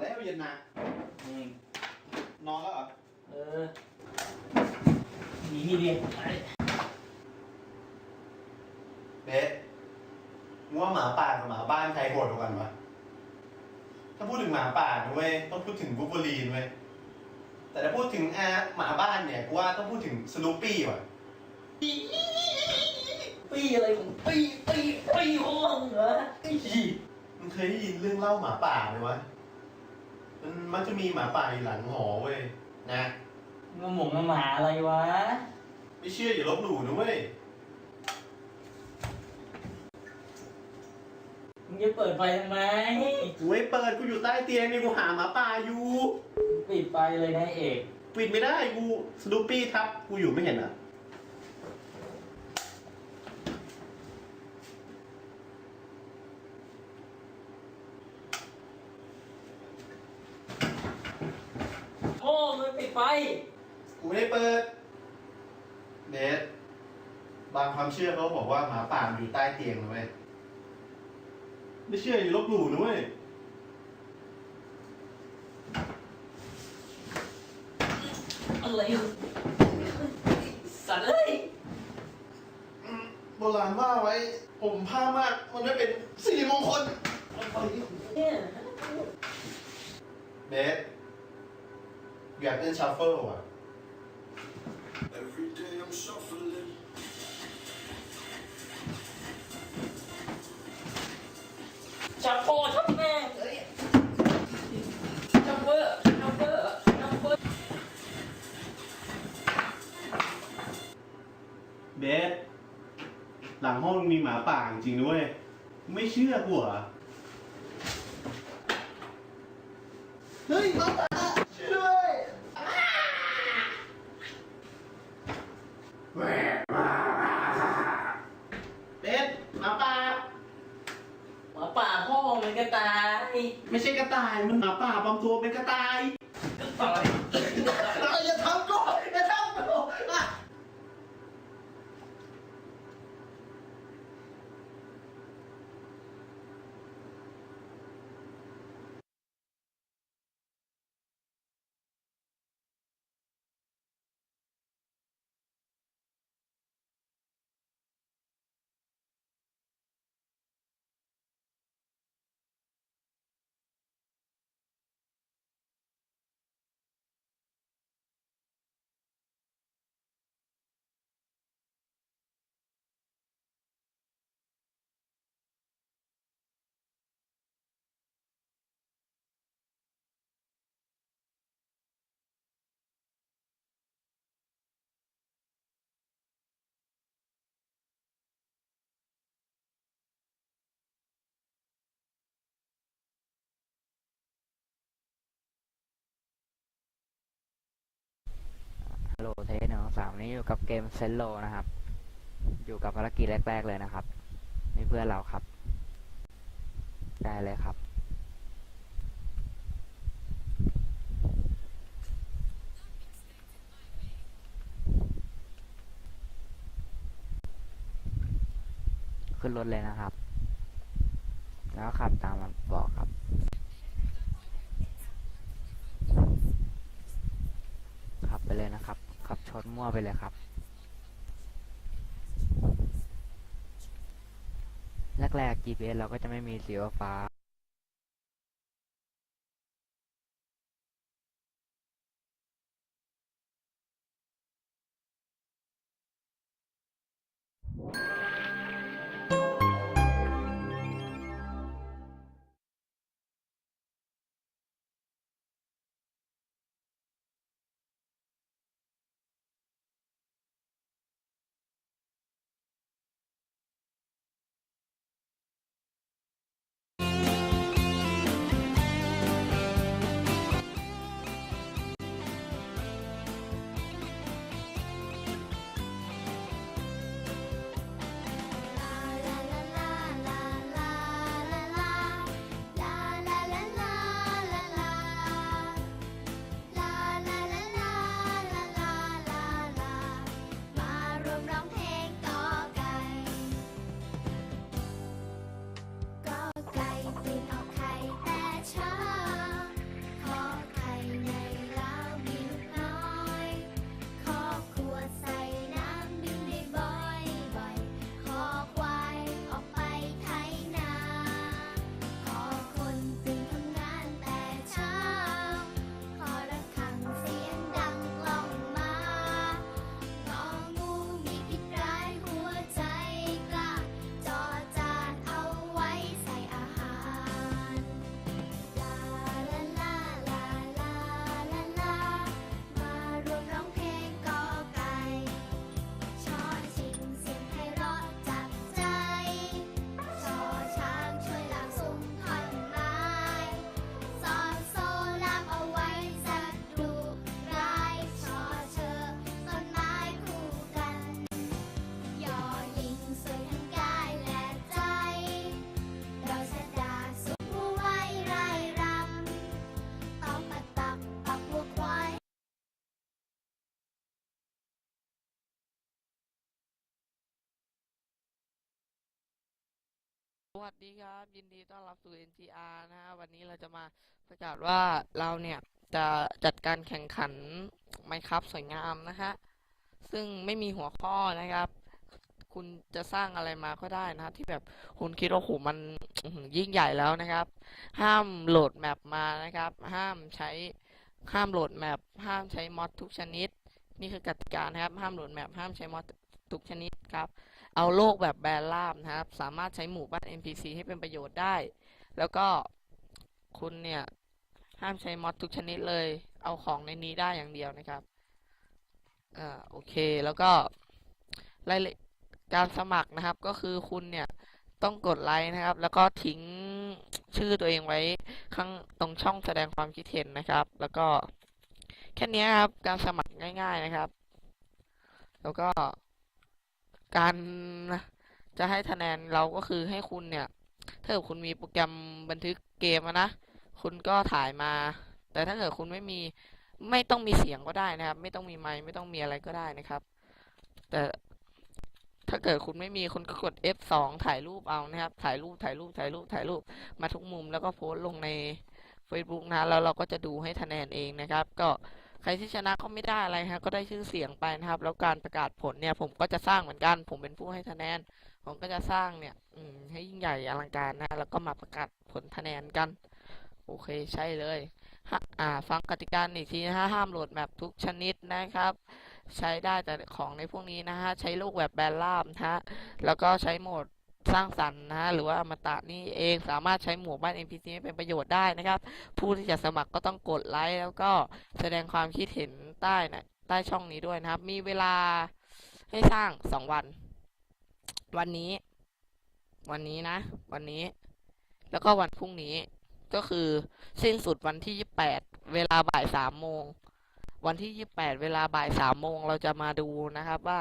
เย็นนะอืมนอนแล้วเหรอ เออหนีนี่เดียวไปเบสมึงว่าหมาป่ากับหมาบ้านใครโหดกว่ากันวะ ถ้าพูดถึงหมาป่านะเว้ยต้องพูดถึงบูเบอรีนเว้ย แต่ถ้าพูดถึงอาหมาบ้านเนี่ยกูว่าต้องพูดถึงสนูปี้ว่ะ ปี้อะไรของปี้ปี้ปี้ของมึงเหรอไอ้หีมึงเคยได้ยินเรื่องเล่าหมาป่าไหมวะ มันมักจะมีหมาป่าอยู่หลังหอเว้ยนะมึงหมงกับหมาอะไรวะ ไม่เชื่ออย่าลบหลู่นะเว้ยมึงจะเปิดไฟทำไม กูไม่เปิดกูอยู่ใต้เตียงนี่กูหาหมาป่าอยู่ ปิดไฟเลยนะเอก ปิดไม่ได้กูสนูปี้ทับกูอยู่ไม่เห็นอะ โอ้มึงปิด ไฟ กูไม่ได้เปิดเนสบางความเชื่อเขาบอกว่าหมาป่ามันอยู่ใต้เตียงนะเว้ยไม่เชื่ออย่าลบหลู่นะเว้ย อะไรสัตว์เอ้ยอืมโบราณว่าไว้ ผมผ้ามาก มันไม่เป็นสิริมงคล เนี่ยเนส อยากเล่นชัฟเฟิลอะ Every day I'm shuffling. ชัปโปชัปแม่งเอ้ยชัปเปอร์ชัปเปอร์ชัปเปอร์เบสหลังห้องมีหมาป่าจริงๆด้วย ไม่เชื่อกูเหรอเฮ้ยหมาป่าช่วยด้วยแหวกเบสหมาป่า หมาป่าพ่อมันก็ตาย ไม่ใช่กระต่าย มันหมาป่าปลอมตัวเป็นกระต่าย ก็ตาย อย่าทำกูอย่าทำกูอะ ฮัล โลเทสหนึ่งสองสามนนี้อยู่กับเกมเซนโลนะครับ อยู่กับภารกิจแรก ๆ เลยนะครับนี่เพื่อนเราครับ ได้เลยครับ ขึ้นรถเลยนะครับ แล้วขับตามมาบอกครับ ขับไปเลยนะครับ ขับชน มั่วไปเลยครับ แรกๆ GPS เราก็จะไม่มีสีฟ้า สวัสดีครับ ยินดีต้อนรับสู่ NTR นะฮะวันนี้เราจะมาประกาศว่าเราเนี่ย จะจัดการแข่งขันไมครับสวยงามนะฮะซึ่งไม่มีหัวข้อนะครับ คุณจะสร้างอะไรมาก็ได้นะที่แบบคุณคิดว่าโหมันอื้อหือยิ่งใหญ่แล้วนะครับ ห้ามโหลดแมปมานะครับ ห้ามใช้ห้ามโหลดแมปห้ามใช้มอดทุกชนิด นี่คือกติกานะครับ ห้ามโหลดแมปห้ามใช้มอดทุกชนิดครับ เอาโลกแบบแบนราบนะครับ สามารถใช้หมู่บ้าน NPC ให้เป็นประโยชน์ได้ แล้วก็คุณเนี่ย ห้ามใช้มอดทุกชนิดเลย เอาของในนี้ได้อย่างเดียวนะครับอ่าโอเคแล้วก็รายละการสมัครนะครับก็คือคุณเนี่ยต้องกดไลค์นะครับ แล้วก็ทิ้งชื่อตัวเองไว้ข้างตรงช่องแสดงความคิดเห็นนะครับ แล้วก็แค่นี้ครับการสมัครง่าย ๆนะครับ แล้วก็ การจะให้คะแนนเราก็คือให้คุณเนี่ย ถ้าเกิดคุณมีโปรแกรมบันทึกเกมนะ คุณก็ถ่ายมา แต่ถ้าเกิดคุณไม่มีไม่ต้องมีเสียงก็ได้นะครับ ไม่ต้องมีไมค์ไม่ต้องมีอะไรก็ได้นะครับ แต่ถ้าเกิดคุณไม่มีคุณก็กด F2 ถ่ายรูปเอานะครับ ถ่ายรูปถ่ายรูปถ่ายรูปถ่ายรูปมาทุกมุมแล้วก็โพสต์ลงใน Facebook นะแล้วเราก็จะดูให้คะแนนเองนะครับ ก็ ใครที่ชนะก็ไม่ได้อะไรฮะก็ได้ชื่อเสียงไปนะครับ แล้วการประกาศผลเนี่ย ผมก็จะสร้างเหมือนกัน ผมเป็นผู้ให้คะแนน ผมก็จะสร้างเนี่ย อืมให้ยิ่งใหญ่อลังการนะ แล้วก็มาประกาศผลคะแนนกัน โอเคใช่เลยอ่า ฟังกติกาอีกทีนะฮะห้ามโหลดแมปทุกชนิดนะครับ ใช้ได้แต่ของในพวกนี้นะฮะใช้โลกแบบแบนราบนะฮะแล้วก็ใช้โหมด สร้างสรรค์นะฮะหรือว่าอมตะนี่เองสามารถใช้หมู่บ้าน NPC ให้เป็นประโยชน์ได้นะครับ ผู้ที่จะสมัครก็ต้องกดไลค์แล้วก็แสดงความคิดเห็นใต้นะใต้ช่องนี้ด้วยนะครับ มีเวลาให้สร้างสองวัน วันนี้ วันนี้นะ วันนี้ แล้วก็วันพรุ่งนี้ก็คือสิ้นสุดวันที่ยี่แปดเวลาบ่ายสามโมง วันที่ยี่แปดเวลาบ่ายสามโมงเราจะมาดูนะครับว่า